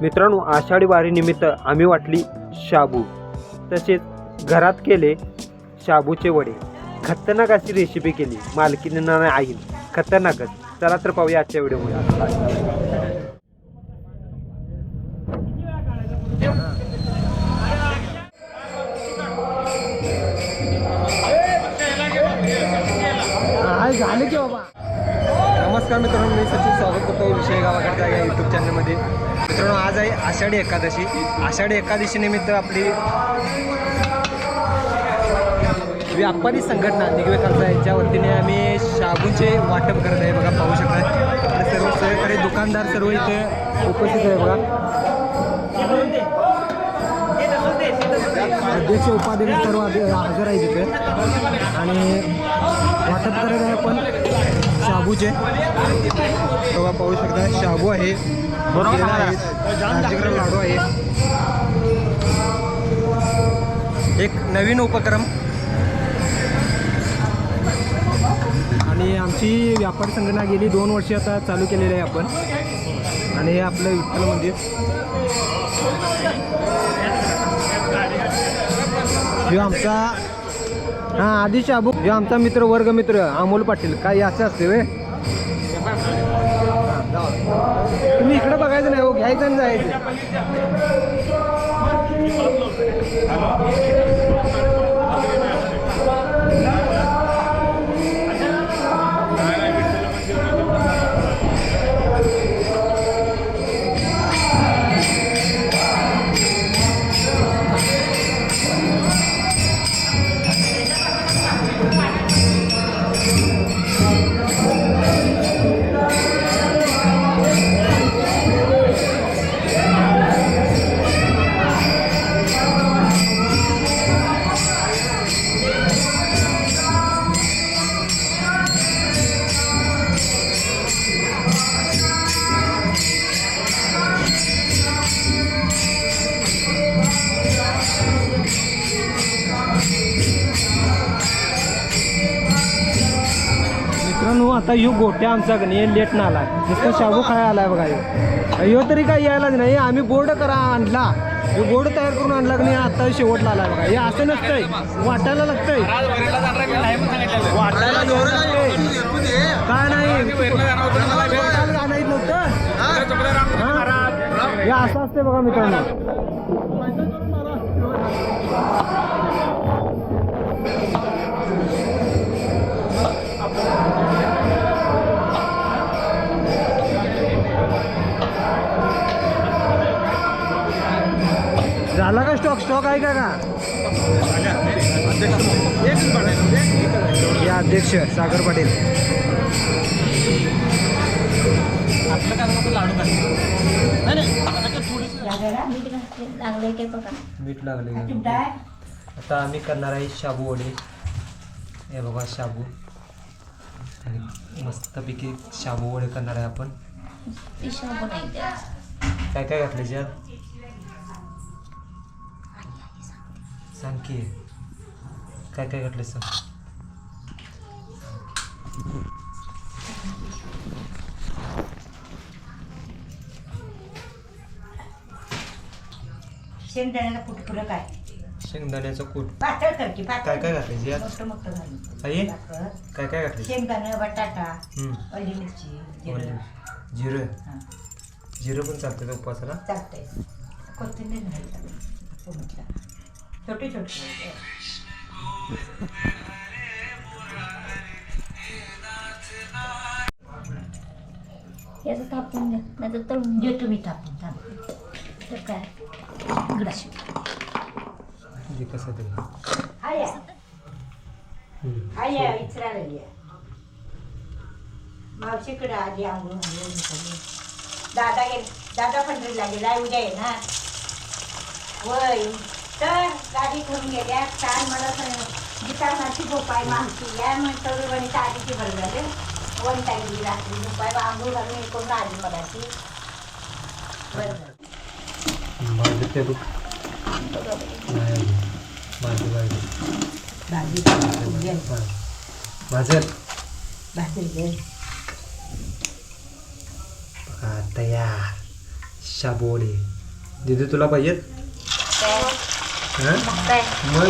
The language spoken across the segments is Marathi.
मित्रांनो आषाढी वारीनिमित्त आम्ही वाटली शाबू. तसेच घरात केले शाबूचे वडे. खतरनाक अशी रेसिपी केली. मालकीनं आई. खतरनाकच. चला तर पाहूया आजच्या व्हिडिओमध्ये. झालं की बाबा. नमस्कार मित्रांनो मी सचिन स्वागत करतो विषय गावाकडच्या या यूट्यूब चॅनलमध्ये मित्रांनो आज आहे आषाढी एकादशी. आषाढी एकादशी निमित्त आपली व्यापारी संघटना निगवेकरचा यांच्या वतीने आम्ही शाबूचे वाटप करत आहे. बघा पाहू शकता. सर्व सहकारी दुकानदार सर्व इथे उपस्थित आहे बघा. अध्यक्ष उपाध्यक्ष सर्व आधी- हजर आहे तिथे आणि वाटप करत आहे आपण. शाबूचे तेव्हा पाहू शकता शाबू आहे. लाडू आहे. एक नवीन उपक्रम. आणि आमची व्यापार संघटना गेली दोन वर्ष आता चालू केलेली आहे आपण. आणि हे आपलं विठ्ठल मंदिर. आमचा हा आधी शाबू हे आमचा मित्र वर्ग मित्र अमोल पाटील. काय असे असते वे? तुम्ही इकडे बघायचं नाही हो घ्यायचं आणि जायचं. आता यो गोट्या आमचा कनी लेट ना आलाय नुसतं शाबू खाय आलाय बघा यो. यो तरी काय यायलाच नाही आम्ही बोर्ड करा आणला. यो बोर्ड तयार करून आणला की नाही आता शेवटला आलाय बघा. हे असं नसतंय वाटायला लागतंय. वाटायला काय नाही. नव्हतं. हे? असं असते बघा मित्रांनो. झाला का स्टॉक स्टॉक आहे का का? हे अध्यक्ष सागर पाटील. लागले ते बघा मीठ लागले आता आम्ही करणार आहे शाबू वडे. हे बघा शाबू. आणि मस्तपैकी शाबू वडे करणार आहे आपण. काय काय घातले ज्यात सांग की काय काय घातले सांग. शेंगदाण्याला कुटकुरं काय? शेंगदाण्याचं कूट. पातळ कर की काय पातळ. काय घातले ज्यात मोठं मोठं घालून आई? साखर, काय काय घातले शेंगदाणं बटाटा हम्म. ओली मिरची जिरं. जिरं? हां. जिरं पण चालतं का उपवासाला? चालतंय. कोथिंबीर नाही म्हटलं छोटे छोटे. याचं थापून द्या नाही तर तळून जे तुम्ही थापून थांब तर काय? ग्लास म्हणजे कसं हम्म. हाया इचरायला या. मावशीकडे आधी आंघोळ. दादा गेले दादा पंढरीला गेला उद्या येणार. वय तर गाडी घेऊन गेल्या. काय मला गीतानाची गोपाय मागची या म्हणतो गणित आधीची बरं झाले. वन टाईम रात्री गोपाय आंघोळ घालून करून आली माझं ते घे बघा तयार शाबू वडे दिदी तुला पाहिजेत? हां? मग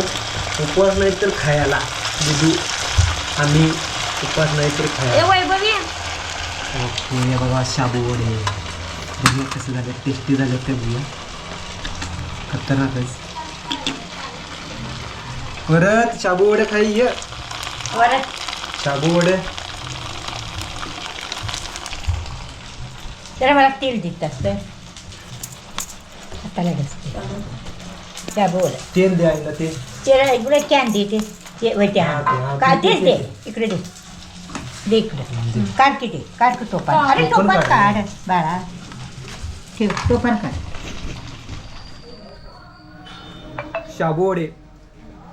उपवास नाही तर खायला. दिदी आम्ही उपवास नाही तर ए खायला वैभवी. ओके हे बघा शाबू वडे. बघूया कसं झालं? टेस्टी झालं ते बघूया. खतरनाकच. परत शाबू वडे खाई ये. बरं शाबू वडे. जरा मला तेल देतात तर आता लगेच. त्या बोल? तेल द्यायला ते तेरा इकडे कॅन दे ते. ते ते हा, ते, का ते, तेच ते, दे ते. इकडे दे. दे इकडे. काढ की दे काढ की तोफान अरे तोफान काढ. बाळा. ठेव तोफान काढ. शाबू वडे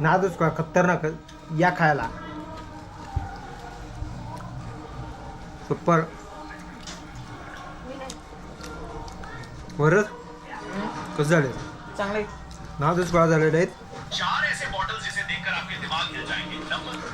नादच का खतरनाक या खायला. सुपर. बरं. कसं झालं? चांगले नादच का झालेले आहेत. चार ऐसे मॉडल जिसे देखकर आपके दिमाग हिल जाएंगे. नंबर